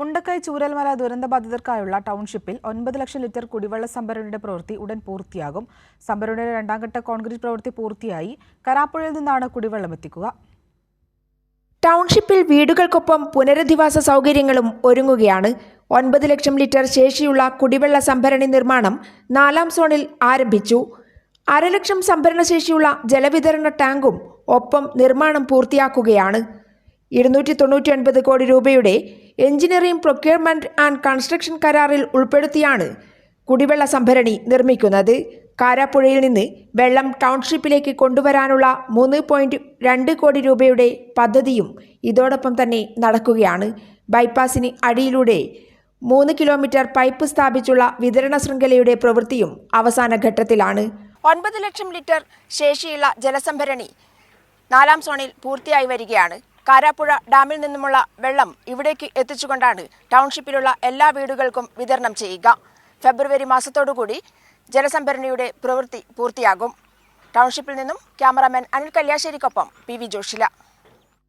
മുണ്ടക്കൈ ചൂരൽമല ദുരന്തബാധിതർക്കായുള്ള ടൗൺഷിപ്പിൽ ഒൻപത് ലക്ഷം ലിറ്റർ കുടിവെള്ള സംഭരണിയുടെ പ്രവൃത്തി ഉടൻ പൂർത്തിയാകും. സംഭരണിയുടെ രണ്ടാം ഘട്ട കോൺക്രീറ്റ് പ്രവൃത്തി പൂർത്തിയായി. കരാപ്പുഴയിൽ നിന്നാണ് കുടിവെള്ളം എത്തിക്കുക. ടൗൺഷിപ്പിൽ വീടുകൾക്കൊപ്പം പുനരധിവാസ സൗകര്യങ്ങളും ഒരുങ്ങുകയാണ്. ഒൻപത് ലക്ഷം ലിറ്റർ ശേഷിയുള്ള കുടിവെള്ള സംഭരണി നിർമ്മാണം നാലാം സോണിൽ ആരംഭിച്ചു. അരലക്ഷം സംഭരണശേഷിയുള്ള ജലവിതരണ ടാങ്കും ഒപ്പം നിർമ്മാണം പൂർത്തിയാക്കുകയാണ്. ഇരുന്നൂറ്റി തൊണ്ണൂറ്റി ഒൻപത് കോടി രൂപയുടെ എഞ്ചിനീയറിംഗ് പ്രൊക്യൂർമെന്റ് ആൻഡ് കൺസ്ട്രക്ഷൻ കരാറിൽ ഉൾപ്പെടുത്തിയാണ് കുടിവെള്ള സംഭരണി നിർമ്മിക്കുന്നത്. കാരാപ്പുഴയിൽ നിന്ന് വെള്ളം ടൗൺഷിപ്പിലേക്ക് കൊണ്ടുവരാനുള്ള മൂന്ന് പോയിന്റ് രണ്ട് കോടി രൂപയുടെ പദ്ധതിയും ഇതോടൊപ്പം തന്നെ നടക്കുകയാണ്. ബൈപ്പാസിന് അടിയിലൂടെ മൂന്ന് കിലോമീറ്റർ പൈപ്പ് സ്ഥാപിച്ചുള്ള വിതരണ ശൃംഖലയുടെ പ്രവൃത്തിയും അവസാന ഘട്ടത്തിലാണ്. ഒൻപത് ലക്ഷം ലിറ്റർ ശേഷിയുള്ള ജലസംഭരണി നാലാം സോണിൽ പൂർത്തിയായി വരികയാണ്. കാരാപ്പുഴ ഡാമിൽ നിന്നുമുള്ള വെള്ളം ഇവിടേക്ക് എത്തിച്ചുകൊണ്ടാണ് ടൗൺഷിപ്പിലുള്ള എല്ലാ വീടുകൾക്കും വിതരണം ചെയ്യുക. ഫെബ്രുവരി മാസത്തോടുകൂടി ജലസംഭരണിയുടെ പ്രവൃത്തി പൂർത്തിയാകും. ടൗൺഷിപ്പിൽ നിന്നും ക്യാമറാമാൻ അനിൽ കല്യാശ്ശേരിക്കൊപ്പം പി വി ജോഷില.